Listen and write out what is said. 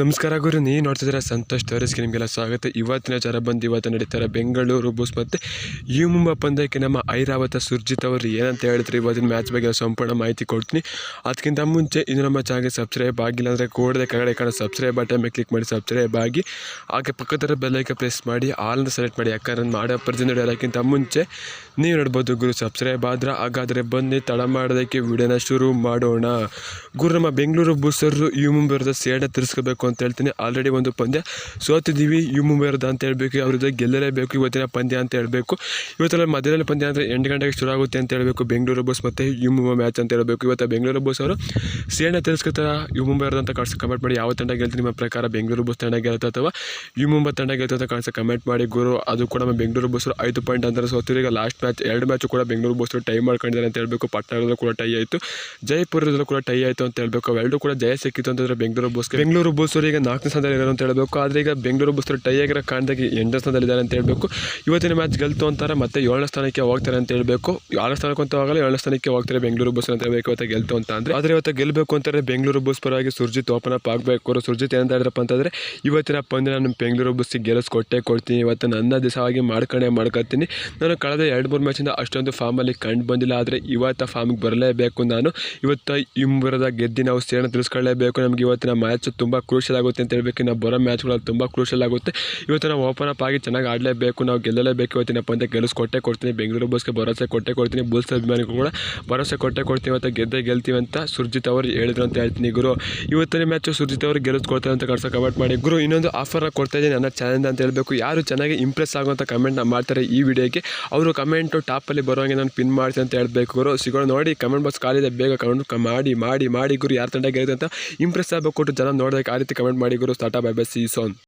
ನಮಸ್ಕಾರ ಗುರು, ನೀವು ನೋಡ್ತಿದ್ದೀರ ಸಂತೋಷ್ ತೋರಿಸ್ಗೆ ನಿಮಗೆಲ್ಲ ಸ್ವಾಗತ. ಇವತ್ತಿನ ಜರ ಬಂದು ಇವತ್ತು ನಡೀತಾರೆ ಬೆಂಗಳೂರು ಬುಸ್ ಮತ್ತು ಈ ಮುಂಬ ಪಂದ್ಯಕ್ಕೆ ನಮ್ಮ ಐರಾವತ ಸುರ್ಜಿತ್ ಅವರು ಏನಂತ ಹೇಳಿದ್ರು. ಇವತ್ತಿನ ಮ್ಯಾಚ್ ಬಗ್ಗೆ ಸಂಪೂರ್ಣ ಮಾಹಿತಿ ಕೊಡ್ತೀನಿ. ಅದಕ್ಕಿಂತ ಮುಂಚೆ ಇದು ನಮ್ಮ ಚಾನಲ್ಗೆ ಸಬ್ಸ್ಕ್ರೈಬ್ ಆಗಿಲ್ಲ ಅಂದರೆ ಕೂಡಲೇ ಕೆಳಗಡೆ ಕಾಣೋ ಸಬ್ಸ್ಕ್ರೈಬ್ ಬಟನ್ ಮೇಲೆ ಕ್ಲಿಕ್ ಮಾಡಿ ಸಬ್ಸ್ಕ್ರೈಬ್ ಆಗಿ. ಹಾಗೆ ಪಕ್ಕದ ಬೆಲ್ಲೈಕೆ ಪ್ರೆಸ್ ಮಾಡಿ ಆಲ್ನ ಸೆಲೆಕ್ಟ್ ಮಾಡಿ. ಯಾಕಂದ್ರೆ ಮಾಡೋ ಪ್ರತಿ ನಡೆಯೋದಕ್ಕಿಂತ ಮುಂಚೆ ನೀವು ನೋಡ್ಬೋದು ಗುರು ಸಬ್ಸ್ಕ್ರೈಬ್ ಆದ್ರೆ ಹಾಗಾದರೆ ಬನ್ನಿ ತಡ ಮಾಡೋದಕ್ಕೆ ವಿಡಿಯೋನ ಶುರು ಮಾಡೋಣ. ಗುರು ನಮ್ಮ ಬೆಂಗಳೂರು ಬುಸರು ಯು ಮುಂಬೈರದ ಸೇಡ ತಿರ್ಸ್ಕೋಬೇಕು ಅಂತ ಹೇಳ್ತೀನಿ. ಆಲ್ರೆಡಿ ಒಂದು ಪಂದ್ಯ ಸೋತಿದ್ದೀವಿ. ಯು ಮುಂಬೈರದ ಅಂತ ಹೇಳಬೇಕು. ಅವ್ರದ್ದು ಗೆಲ್ಲಲೇಬೇಕು. ಇವತ್ತಿನ ಪಂದ್ಯ ಅಂತ ಹೇಳಬೇಕು. ಇವತ್ತೆಲ್ಲ ಮಧ್ಯದಲ್ಲಿ ಪಂದ್ಯ ಅಂದರೆ ಎಂಟು ಗಂಟೆಗೆ ಶುರು ಆಗುತ್ತೆ ಅಂತ ಹೇಳಬೇಕು. ಬೆಂಗಳೂರು ಬಸ್ ಮತ್ತು ಯು ಮುಂಬೈ ಮ್ಯಾಚ್ ಅಂತ ಹೇಳಬೇಕು. ಇವತ್ತು ಬೆಂಗಳೂರು ಬಸ್ ಅವರು ಸೇಡ ತಿರ್ಸ್ಕೋತಾರೆ ಯು ಮುಂಬೈ ಅಂತ ಕಾಣಿಸ್ ಕಮೆಂಟ್ ಮಾಡಿ. ಯಾವ ತಂಡ ಗೆಲ್ತೀನಿ ನಿಮ್ಮ ಪ್ರಕಾರ ಬೆಂಗಳೂರು ಬಸ್ ತಂಡ ಗೆಲ್ತಾ ಅಥವಾ ಯು ಮುಂಬೈ ತಂಡ ಗೆಲ್ತಾ ಅಂತ ಕಾಣಿಸ್ ಕಮೆಂಟ್ ಮಾಡಿ. ಗುರು, ಅದು ಕೂಡ ನಮ್ಮ ಬೆಂಗಳೂರು ಬಸ್ ಐದು ಪಾಯಿಂಟ್ ಅಂದರೆ ಸೋತಿರೋ ಈಗ ಲಾಸ್ಟ್ ಮ್ಯಾಚ್ ಎರಡು ಮ್ಯಾಚು ಕೂಡ ಬೆಂಗಳೂರು ಬಸ್ ಟೈ ಮಾಡ್ಕೊಂಡಿದ್ದಾರೆ ಅಂತ ಹೇಳಬೇಕು. ಪಟ್ಟಣದಲ್ಲೂ ಕೂಡ ಟೈ ಆಯಿತು. ಜೈಪುರದಲ್ಲೂ ಕೂಡ ಟೈ ಆಯಿತು ಅಂತ ಹೇಳಬೇಕು. ಅವೆರಡೂ ಕೂಡ ಜಯ ಸಿಕ್ಕಿತ್ತು ಅಂತಂದರೆ ಬೆಂಗಳೂರು ಬಸ್ ಬೆಂಗಳೂರು ಬಸ್ ಈಗ ನಾಲ್ಕನೇ ಸ್ಥಾನದಲ್ಲಿ ಇರೋ ಅಂತ ಹೇಳಬೇಕು. ಆದರೆ ಈಗ ಬೆಂಗಳೂರು ಬಸ್ ಟೈ ಆಗಿರೋ ಕಾರಣದಾಗ ಎಂಟನೇ ಸ್ಥಾನದಲ್ಲಿದ್ದಾರೆ ಅಂತ ಹೇಳಬೇಕು. ಇವತ್ತಿನ ಮ್ಯಾಚ್ ಗೆಲ್ತು ಅಂತಾರೆ, ಮತ್ತೆ ಏಳನೇ ಸ್ಥಾನಕ್ಕೆ ಹೋಗ್ತಾರೆ ಅಂತ ಹೇಳಬೇಕು. ಆರನೇ ಸ್ಥಾನಕ್ಕೆ ಅಂತ ಹೋಗಲ್ಲ, ಏಳನೇ ಸ್ಥಾನಕ್ಕೆ ಹೋಗ್ತಾರೆ ಬೆಂಗಳೂರು ಬಸ್ ಅಂತ ಹೇಳಬೇಕು. ಇವತ್ತು ಗೆಲ್ತು ಅಂತ ಅಂದರೆ. ಆದರೆ ಇವತ್ತು ಗೆಲ್ಲಬೇಕು ಅಂತಾರೆ ಬೆಂಗಳೂರು ಬಸ್ ಪರವಾಗಿ ಸುರ್ಜಿತ್ ಓಪನ್ ಅಪ್ ಆಗಬೇಕು. ಅವರು ಸುರ್ಜಿತ್ ಏನಂತ ಹೇಳಿದ್ರಪ್ಪ ಅಂತಂದರೆ ಇವತ್ತಿನ ಪಂದ್ಯ ನಾನು ಬೆಂಗಳೂರು ಬಸ್ಸಿಗೆ ಗೆಲ್ಲಿಸ್ಕೊಟ್ಟೆ ಕೊಡ್ತೀನಿ. ಇವತ್ತು ನನ್ನ ದಿವಸವಾಗಿ ಮಾಡ್ಕೊಂಡೆ ಮಾಡ್ಕೊತೀನಿ ನಾನು ಕಳೆದ ಎರಡು ಮ್ಯಾಚಿಂದ ಅಷ್ಟೊಂದು ಫಾರ್ಮಲ್ಲಿ ಕಂಡು ಬಂದಿಲ್ಲ, ಆದರೆ ಇವತ್ತು ಫಾರ್ಮಿಗೆ ಬರಲೇಬೇಕು ನಾನು. ಇವತ್ತು ಇಂಬರದ ಗೆದ್ದು ನಾವು ಸೇರನ್ನು ತಿಳಿಸ್ಕೊಳ್ಳೇಬೇಕು. ನಮಗೆ ಇವತ್ತಿನ ಮ್ಯಾಚ್ ತುಂಬ ಕ್ರೂಷಲ್ ಆಗುತ್ತೆ ಅಂತ ಹೇಳಬೇಕು. ನಾವು ಬರೋ ಮ್ಯಾಚ್ಗಳಲ್ಲಿ ತುಂಬ ಕ್ರೂಷಲ್ ಆಗುತ್ತೆ. ಇವತ್ತು ನಾವು ಓಪನ್ ಅಪ್ ಆಗಿ ಚೆನ್ನಾಗಿ ಆಡಲೇಬೇಕು. ನಾವು ಗೆಲ್ಲಲೇಬೇಕು. ಇವತ್ತಿನ ಪಂದ್ಯ ಗೆಲ್ಲಿಸ್ಕೊಟ್ಟೆ ಕೊಡ್ತೀನಿ. ಬೆಂಗಳೂರು ಬಸ್ಗೆ ಭರವಸೆ ಕೊಟ್ಟೆ ಕೊಡ್ತೀನಿ. ಬುಲ್ಸ್ ಅಭಿಮಾನಿಗಳು ಕೂಡ ಭರೋಸೆ ಕೊಟ್ಟೆ ಕೊಡ್ತೀನಿ. ಇವತ್ತು ಗೆದ್ದೇ ಗೆಲ್ತೀವಿ ಅಂತ ಸುರ್ಜಿತ್ ಅವರು ಹೇಳಿದ್ರು ಅಂತ ಹೇಳ್ತೀನಿ ಗುರು. ಇವತ್ತಿನ ಮ್ಯಾಚ್ ಸುರ್ಜಿತ್ ಅವರು ಗೆಲ್ಲಿಸ್ಕೊಡ್ತಾರೆ ಅಂತ ಕಳ್ಸೋ ಕಮೆಂಟ್ ಮಾಡಿ. ಗುರು, ಇನ್ನೊಂದು ಆಫರ್ನ ಕೊಡ್ತಾ ಇದ್ದೀನಿ ನನ್ನ ಚಾನಲ್ ಅಂತ ಹೇಳಬೇಕು. ಯಾರು ಚೆನ್ನಾಗಿ ಇಂಪ್ರೆಸ್ ಆಗುವಂಥ ಕಮೆಂಟ್ನ ಮಾಡ್ತಾರೆ ಈ ವಿಡಿಯೋಗೆ ಅವರು ಕಮೆಂಟು ಟಾಪಲ್ಲಿ ಬರೋಂಗೆ ನಾನು ಪಿನ್ ಮಾಡ್ತೀನಿ ಅಂತ ಹೇಳಬೇಕು ಗುರು. ಸಿಗೋಣ ನೋಡಿ ಕಮೆಂಟ್ ಬಾಕ್ಸ್ ಖಾಲಿದೆ, ಬೇಗ ಕಮೆಂಟ್ ಮಾಡಿ ಮಾಡಿ ಮಾಡಿ ಗುರು. ಯಾರು ತಂಡ ಗೆಲ್ತಂತ ಇಂಪ್ರೆಸ್ ಆಗಬೇಕು ಜನ ನೋಡೋದಕ್ಕೆ ಆ ರೀತಿ ಕಮೆಂಟ್ ಮಾಡಿ ಗುರು. Start bye bye see soon